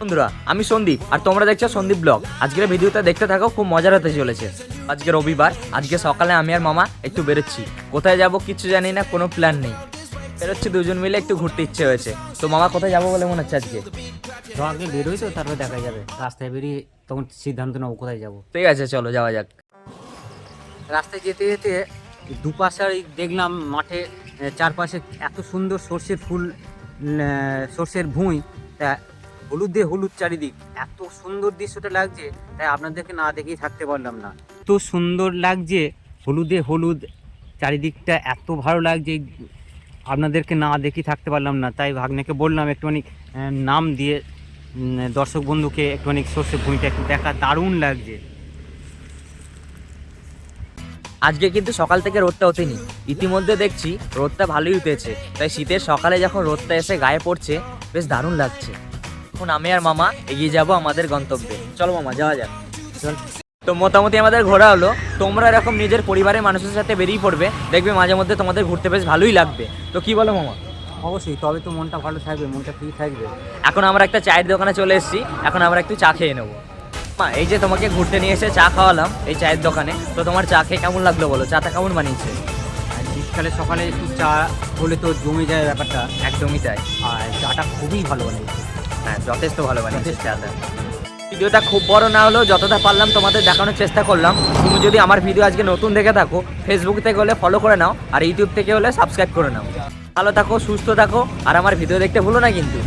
বন্ধুরা আমি সন্দীপ আর তোমরা দেখছ সন্দীপ ব্লগ। আজকের ভিডিওটা দেখতে থাকো খুব মজার হতে চলেছে। আজকে রবিবার আজকে সকালে আমি আর মামা একটু বেরোচ্ছি। কোথায় যাব কিছু জানি না কোনো প্ল্যান নেই। বেরোচ্ছি দুজন মিলে একটু ঘুরতে ইচ্ছে হয়েছে। তো মামা কোথায় যাব বলে মনে হচ্ছে আজকে? তো আগে বেরোই তো তারপর দেখা যাবে। রাস্তায় বেরিয়ে তখন সিদ্ধান্ত নেব কোথায় যাব। ঠিক আছে চলো যাওয়া যাক। রাস্তায় যেতে যেতে দুপাশে দেখলাম মাঠে চারপাশে এত সুন্দর সর্ষের ফুল সর্ষের ভুঁই। তা হলুদ হলুদ চারিদিক। এত সুন্দর দৃশ্যটা লাগছে, তাই আপনাদেরকে না দেখেই থাকতে পারলাম না। এত সুন্দর লাগছে হলুদে হলুদ চারিদিকটা, এত ভালো লাগছে, আপনাদেরকে না দেখেই থাকতে পারলাম না। তাই ভাগ্নেকে বললাম একটুখানি নাম দিয়ে দর্শক বন্ধুকে একটুখানি সর্ষে ভুঁইটা একটু দেখা। দারুণ লাগছে। আজকে কিন্তু সকাল থেকে রোদটা ওঠেনি। ইতিমধ্যে দেখছি রোদটা ভালোই উঠেছে। তাই শীতের সকালে যখন রোদটা এসে গায়ে পড়ছে, বেশ দারুণ লাগছে। এখন আমি আর মামা এগিয়ে যাব আমাদের গন্তব্যে। চলো মামা যাওয়া যাক। চল। তো মোটামুটি আমাদের ঘোরা হলো। তোমরা এরকম নিজের পরিবারের মানুষের সাথে বেরিয়ে পড়বে। দেখবে মাঝে মধ্যে তোমাদের ঘুরতে বেশ ভালোই লাগবে। তো কি বলো মামা? অবশ্যই তবে তো মনটা ভালো থাকবে মনটা ফ্রি থাকবে। এখন আমরা একটা চায়ের দোকানে চলে এসেছি। এখন আমরা একটু চা খেয়ে নেব। মা এই যে তোমাকে ঘুরতে নিয়ে এসে চা খাওয়ালাম এই চায়ের দোকানে তো তোমার চা খেয়ে কেমন লাগল বলো? চাটা কেমন বানিয়েছে? শীতকালে সকালে একটু চা হলে তো জমে যায় ব্যাপারটা। একদমই তাই। আর চাটা খুবই ভালো বানিয়েছে। হ্যাঁ যথেষ্ট ভালো বানিয়েছে, যথেষ্ট। চাটা ভিডিওটা খুব বড় না হলেও যতটা পারলাম তোমাদের দেখানোর চেষ্টা করলাম। তুমি যদি আমার ভিডিও আজকে নতুন দেখে থাকো ফেসবুক থেকে হলে ফলো করে নাও, আর ইউটিউব থেকে হলে সাবস্ক্রাইব করে নাও। ভালো থাকো, সুস্থ থাকো, আর আমার ভিডিও দেখতে ভুলো না কিন্তু।